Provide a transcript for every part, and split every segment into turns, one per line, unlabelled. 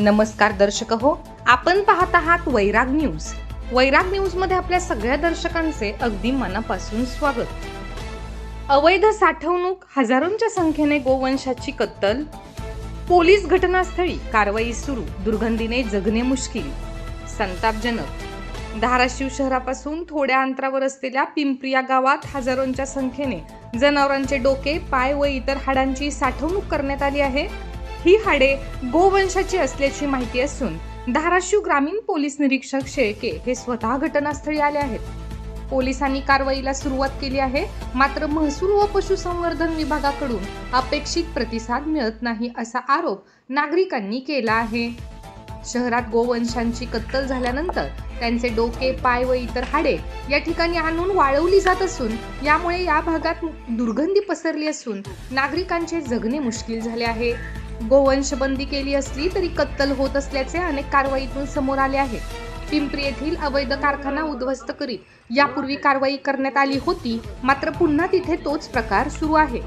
नमस्कार दर्शक हो आपण पाहत आहात वैराग न्यूज. वैराग न्यूजमध्ये आपल्या सगळ्या दर्शकांचे अगदी मनापासून स्वागत. अवैध साठवणूक हजारोंच्या संख्येने गोवंशाची कत्तल पोलीस घटनास्थळी कारवाई सुरू दुर्गंधीने जगणे मुश्किल संतापजनक. धाराशिव शहरापासून थोड्या अंतरावर असलेल्या पिंपरिया गावात हजारोंच्या संख्येने जनावरांचे डोके पाय व इतर हाडांची साठवणूक करण्यात आली आहे. ही हाडे गोवंशाची असल्याची माहिती असून धाराशिव ग्रामीण पोलीस निरीक्षक शेळके हे स्वतः घटनास्थळी आले आहेत. पोलिसांनी कारवाईला सुरुवात केली आहे मात्र महसूल व पशुसंवर्धन विभागाकडून अपेक्षित प्रतिसाद मिळत नाही असा आरोप नागरिकांनी केला आहे. शहरात गोवंशांची कत्तल झाल्यानंतर त्यांचे डोके पाय व इतर हाडे या ठिकाणी आणून वाळवली जात असून यामुळे या भागात दुर्गंधी पसरली असून नागरिकांचे जगणे मुश्किल झाले आहे. गोवंश बंदी केली असली तरी कत्तल होत असल्याचे अनेक कारवाईतून समोर आले आहे पिंपरी येथील अवैध कारखाना उद्ध्वस्त करीत यापूर्वी कारवाई करण्यात आली होती मात्र पुन्हा तिथे तोच प्रकार सुरू आहे.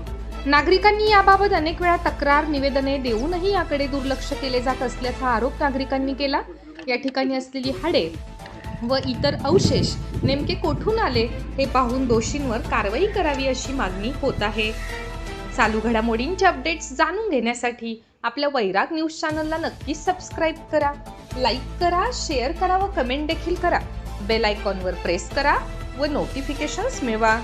नागरिकांनी याबाबत अनेक वेळा तक्रार निवेदने देऊनही याकडे दुर्लक्ष केले जात असल्याचा आरोप नागरिकांनी केला. या ठिकाणी असलेली हाडे व इतर अवशेष नेमके कोठून आले हे पाहून दोषींवर कारवाई करावी अशी मागणी होत आहे. चालू घडामोडींचे अपडेट्स जाणून घेण्यासाठी आपल्या वैराग न्यूज चॅनलला नक्की सबस्क्राईब करा लाईक करा शेअर करा व कमेंट देखील करा. बेल आयकॉनवर प्रेस करा व नोटिफिकेशन्स मिळवा.